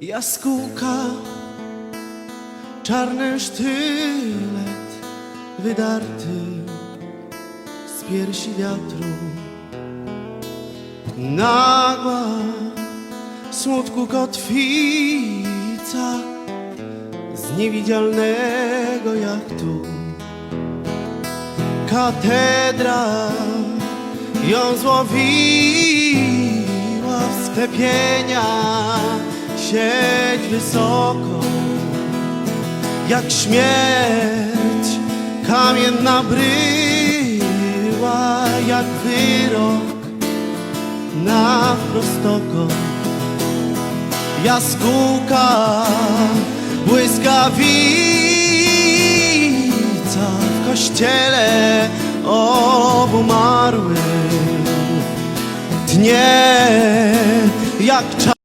Jaskółka, czarny sztylet wydarty z piersi wiatru. Nagła smutku kotwica z niewidzialnego jachtu. Katedra ją złowiła w sklepienia sieć wysoko jak śmierć kamienna bryła jak wyrok na prostokąt jaskółka w kościele obumarły dnie jak czas